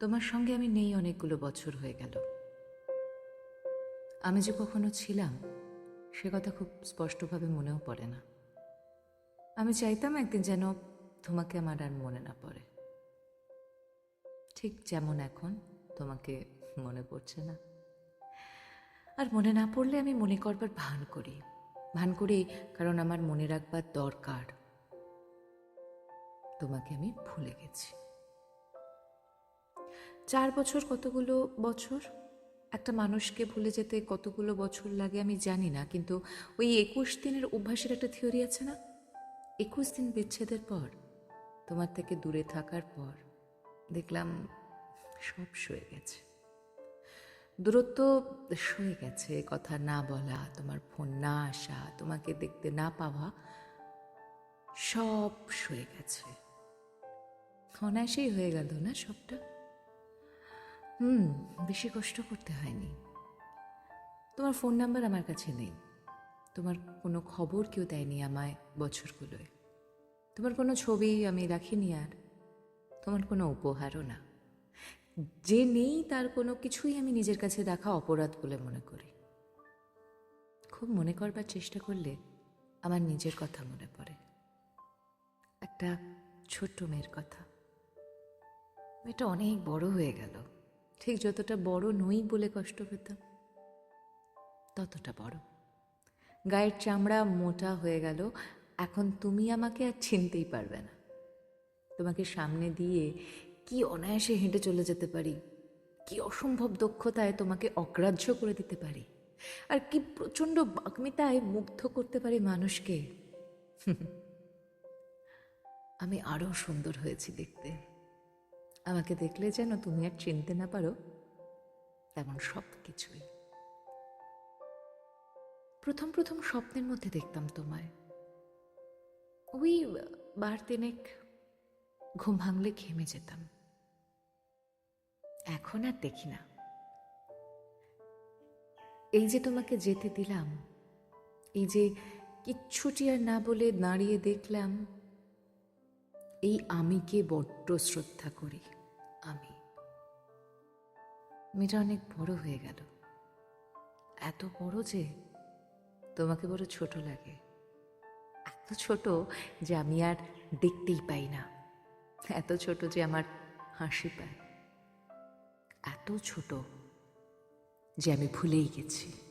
তোমার সঙ্গে আমি নেই অনেকগুলো বছর হয়ে গেল। আমি যে কখনো ছিলাম, সে কথা খুব স্পষ্টভাবে মনেও পড়ে না। আমি চাইতাম একদিন যেন তোমাকে আমার আর মনে না পড়ে। ঠিক যেমন এখন তোমাকে মনে পড়ছে না। আর মনে না পড়লে আমি মনে করবার ভান করি। ভান করি কারণ আমার মনে রাখবার দরকার। তোমাকে আমি ভুলে গেছি। চার বছর কতগুলো বছর? একটা মানুষকে ভুলে যেতে কতগুলো বছর লাগে আমি জানি না, কিন্তু ওই একুশ দিনের অভ্যাসের একটা থিওরি আছে না? একুশ দিন বিচ্ছেদের পর, তোমার থেকে দূরে থাকার পর, দেখলাম সব সয়ে গেছে। দূরত্ব সয়ে গেছে, কথা না বলা, তোমার ফোন না আসা, তোমাকে দেখতে না পাওয়া, সব সয়ে গেছে। অনায়াসেই হয়ে গেল না সবটা? হুম, বেশি কষ্ট করতে হয়নি। তোমার ফোন নাম্বার আমার কাছে নেই। তোমার কোনো খবর কেউ দেয়নি আমায় বছরগুলোয়। তোমার কোনো ছবি আমি রাখিনি আর। তোমার কোনো উপহারও না। যে নেই তার কোনো কিছুই আমি নিজের কাছে রাখা অপরাধ বলে মনে করি। খুব মনে করবার চেষ্টা করলে আমার নিজের কথা মনে পড়ে। একটা ছোট্ট মেয়ের কথা। মেয়েটা অনেক বড় হয়ে গেল। ঠিক যতটা বড় নই বলে কষ্ট পেতাম, ততটা বড়। গায়ের চামড়া মোটা হয়ে গেল, এখন তুমি আমাকে আর চিনতেই পারবে না। তোমাকে সামনে দিয়ে কি অনায়াসে হেঁটে চলে যেতে পারি, কি অসম্ভব দক্ষতায় তোমাকে অগ্রাহ্য করে দিতে পারি, আর কি প্রচণ্ড বাগ্মিতায় মুগ্ধ করতে পারি মানুষকে। আমি আরও সুন্দর হয়েছি দেখতে। আমাকে দেখলে যেন তুমি আর চিনতে না পারো তেমন সব কিছুই। প্রথম প্রথম স্বপ্নের মধ্যে দেখতাম তোমায়। ওই বার তিনেক ঘুম ভাঙলে ঘেমে যেতাম। এখন আর দেখি না। এই যে তোমাকে যেতে দিলাম, এই যে কিচ্ছুটি আর না বলে দাঁড়িয়ে দেখলাম, এই আমিকে বড্ড শ্রদ্ধা করি। আমি। মেয়েটা অনেক বড় হয়ে গেল। এত বড় যে তোমাকে বড় ছোট লাগে। এত ছোট যে আমি আর দেখতেই পাই না। এত ছোট যে আমার হাসি পায়। এত ছোট যে আমি ভুলেই গেছি।